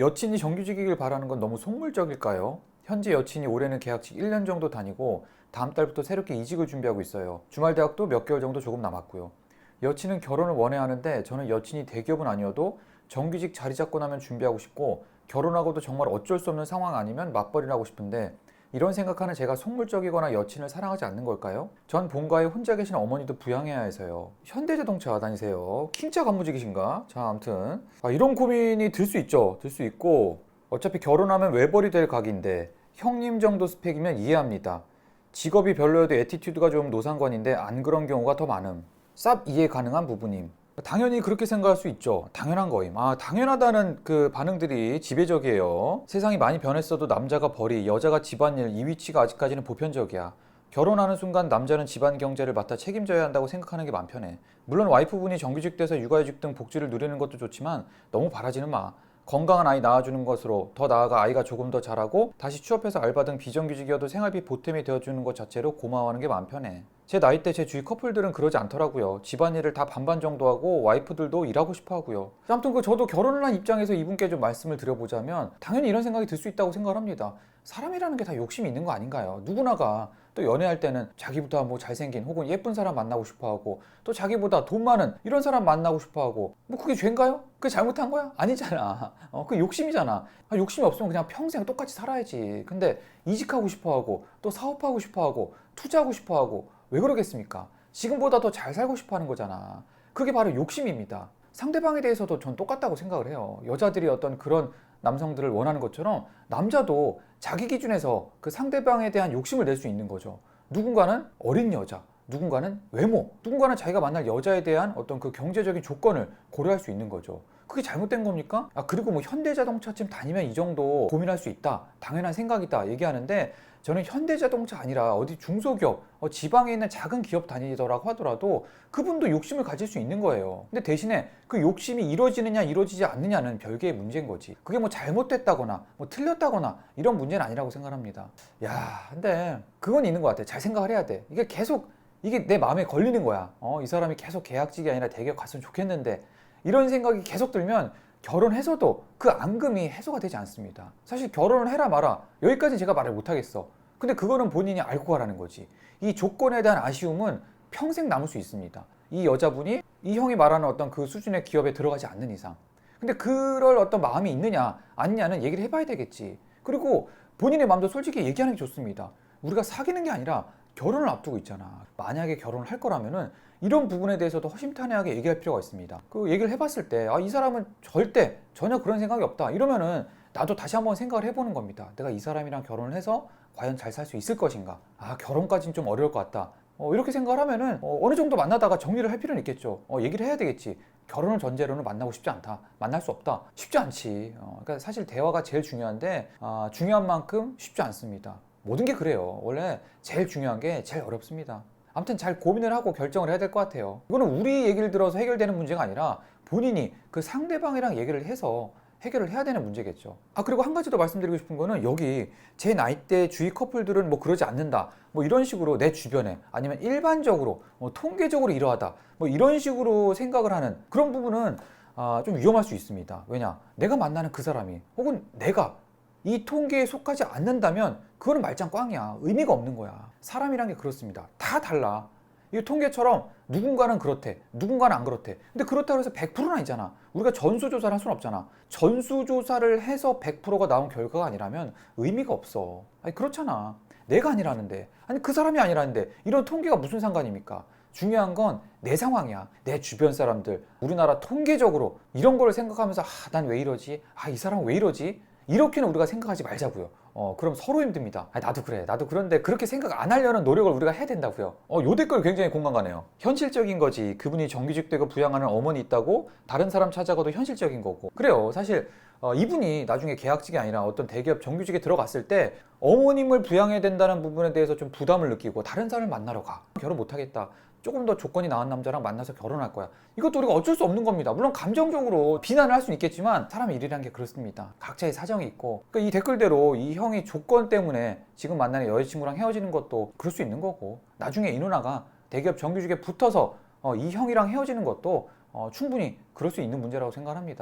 여친이 정규직이길 바라는 건 너무 속물적일까요? 현재 여친이 올해는 계약직 1년 정도 다니고 다음 달부터 새롭게 이직을 준비하고 있어요. 주말 대학도 몇 개월 정도 조금 남았고요. 여친은 결혼을 원해 하는데 저는 여친이 대기업은 아니어도 정규직 자리 잡고 나면 준비하고 싶고 결혼하고도 정말 어쩔 수 없는 상황 아니면 맞벌이를 하고 싶은데 이런 생각하는 제가 속물적이거나 여친을 사랑하지 않는 걸까요? 전 본가에 혼자 계신 어머니도 부양해야 해서요. 현대자동차 다니세요. 킹차 간무직이신가? 자, 아무튼 아, 이런 고민이 들 수 있죠. 들 수 있고 어차피 결혼하면 외벌이 될 각인데 형님 정도 스펙이면 이해합니다. 직업이 별로여도 에티튜드가 좀 노상관인데 안 그런 경우가 더 많음. 쌉 이해 가능한 부분임. 당연히 그렇게 생각할 수 있죠. 당연한 거임. 아, 당연하다는 그 반응들이 지배적이에요. 세상이 많이 변했어도 남자가 벌이, 여자가 집안일, 이 위치가 아직까지는 보편적이야. 결혼하는 순간 남자는 집안 경제를 맡아 책임져야 한다고 생각하는 게 맘 편해. 물론 와이프분이 정규직 돼서 육아휴직 등 복지를 누리는 것도 좋지만 너무 바라지는 마. 건강한 아이 낳아주는 것으로 더 나아가 아이가 조금 더 자라고 다시 취업해서 알바 등 비정규직이어도 생활비 보탬이 되어주는 것 자체로 고마워하는 게 마음 편해. 제 나이 때 제 주위 커플들은 그러지 않더라고요. 집안일을 다 반반 정도 하고 와이프들도 일하고 싶어 하고요. 아무튼 그 저도 결혼을 한 입장에서 이분께 좀 말씀을 드려보자면 당연히 이런 생각이 들 수 있다고 생각을 합니다. 사람이라는 게 다 욕심이 있는 거 아닌가요? 누구나가 또 연애할 때는 자기보다 뭐 잘생긴 혹은 예쁜 사람 만나고 싶어 하고 또 자기보다 돈 많은 이런 사람 만나고 싶어 하고 뭐 그게 죄인가요? 그게 잘못한 거야? 아니잖아. 어, 그 욕심이잖아. 아, 욕심이 없으면 그냥 평생 똑같이 살아야지. 근데 이직하고 싶어 하고 또 사업하고 싶어 하고 투자하고 싶어 하고 왜 그러겠습니까? 지금보다 더 잘 살고 싶어 하는 거잖아. 그게 바로 욕심입니다. 상대방에 대해서도 전 똑같다고 생각을 해요. 여자들이 어떤 그런 남성들을 원하는 것처럼 남자도 자기 기준에서 그 상대방에 대한 욕심을 낼 수 있는 거죠. 누군가는 어린 여자, 누군가는 외모, 누군가는 자기가 만날 여자에 대한 어떤 그 경제적인 조건을 고려할 수 있는 거죠. 그게 잘못된 겁니까? 아, 그리고 뭐 현대자동차쯤 다니면 이 정도 고민할 수 있다. 당연한 생각이다. 얘기하는데 저는 현대자동차 아니라 어디 중소기업, 어, 지방에 있는 작은 기업 다니더라고 하더라도 그분도 욕심을 가질 수 있는 거예요. 근데 대신에 그 욕심이 이루어지느냐 이루어지지 않느냐는 별개의 문제인 거지. 그게 뭐 잘못됐다거나 뭐 틀렸다거나 이런 문제는 아니라고 생각합니다. 야, 근데 그건 있는 것 같아. 잘 생각을 해야 돼. 이게 계속 이게 내 마음에 걸리는 거야. 어, 이 사람이 계속 계약직이 아니라 대기업 갔으면 좋겠는데 이런 생각이 계속 들면 결혼해서도 그 앙금이 해소가 되지 않습니다. 사실 결혼을 해라 마라 여기까지 제가 말을 못 하겠어. 근데 그거는 본인이 알고 가라는 거지. 이 조건에 대한 아쉬움은 평생 남을 수 있습니다. 이 여자분이 이 형이 말하는 어떤 그 수준의 기업에 들어가지 않는 이상. 근데 그럴 어떤 마음이 있느냐 아니냐는 얘기를 해봐야 되겠지. 그리고 본인의 마음도 솔직히 얘기하는 게 좋습니다. 우리가 사귀는 게 아니라 결혼을 앞두고 있잖아. 만약에 결혼을 할 거라면은 이런 부분에 대해서도 허심탄회하게 얘기할 필요가 있습니다. 그 얘기를 해봤을 때, 아, 이 사람은 절대 전혀 그런 생각이 없다. 이러면은 나도 다시 한번 생각을 해보는 겁니다. 내가 이 사람이랑 결혼을 해서 과연 잘 살 수 있을 것인가? 아, 결혼까지는 좀 어려울 것 같다. 어, 이렇게 생각을 하면은 어, 느 정도 만나다가 정리를 할 필요는 있겠죠. 어, 얘기를 해야 되겠지. 결혼을 전제로는 만나고 싶지 않다. 만날 수 없다. 쉽지 않지. 어, 그러니까 사실 대화가 제일 중요한데 아, 중요한 만큼 쉽지 않습니다. 모든 게 그래요. 원래 제일 중요한 게 제일 어렵습니다. 아무튼 잘 고민을 하고 결정을 해야 될 것 같아요. 이거는 우리 얘기를 들어서 해결되는 문제가 아니라 본인이 그 상대방이랑 얘기를 해서 해결을 해야 되는 문제겠죠. 아, 그리고 한 가지 더 말씀드리고 싶은 거는 여기 제 나이대 주위 커플들은 뭐 그러지 않는다. 뭐 이런 식으로 내 주변에 아니면 일반적으로 뭐 통계적으로 이러하다. 뭐 이런 식으로 생각을 하는 그런 부분은 아, 좀 위험할 수 있습니다. 왜냐? 내가 만나는 그 사람이 혹은 내가 이 통계에 속하지 않는다면 그거는 말짱 꽝이야. 의미가 없는 거야. 사람이란 게 그렇습니다. 다 달라. 이 통계처럼 누군가는 그렇대, 누군가는 안 그렇대. 근데 그렇다고 해서 100%는 아니잖아. 우리가 전수조사를 할 수는 없잖아. 전수조사를 해서 100%가 나온 결과가 아니라면 의미가 없어. 아니, 그렇잖아. 내가 아니라는데. 아니, 그 사람이 아니라는데. 이런 통계가 무슨 상관입니까? 중요한 건 내 상황이야. 내 주변 사람들. 우리나라 통계적으로 이런 걸 생각하면서, 아, 난 왜 이러지? 아, 이 사람 왜 이러지? 이렇게는 우리가 생각하지 말자고요. 어, 그럼 서로 힘듭니다. 아, 나도 그래. 나도 그런데 그렇게 생각 안 하려는 노력을 우리가 해야 된다고요. 어, 요 댓글 굉장히 공감 가네요. 현실적인 거지. 그분이 정규직 되고 부양하는 어머니 있다고 다른 사람 찾아가도 현실적인 거고. 그래요. 사실 어, 이분이 나중에 계약직이 아니라 어떤 대기업 정규직에 들어갔을 때 어머님을 부양해야 된다는 부분에 대해서 좀 부담을 느끼고 다른 사람을 만나러 가. 결혼 못 하겠다. 조금 더 조건이 나은 남자랑 만나서 결혼할 거야. 이것도 우리가 어쩔 수 없는 겁니다. 물론 감정적으로 비난을 할 수는 있겠지만 사람의 일이라는 게 그렇습니다. 각자의 사정이 있고 그러니까 이 댓글대로 이 형이 조건 때문에 지금 만나는 여자친구랑 헤어지는 것도 그럴 수 있는 거고 나중에 이 누나가 대기업 정규직에 붙어서 어, 이 형이랑 헤어지는 것도 어, 충분히 그럴 수 있는 문제라고 생각합니다.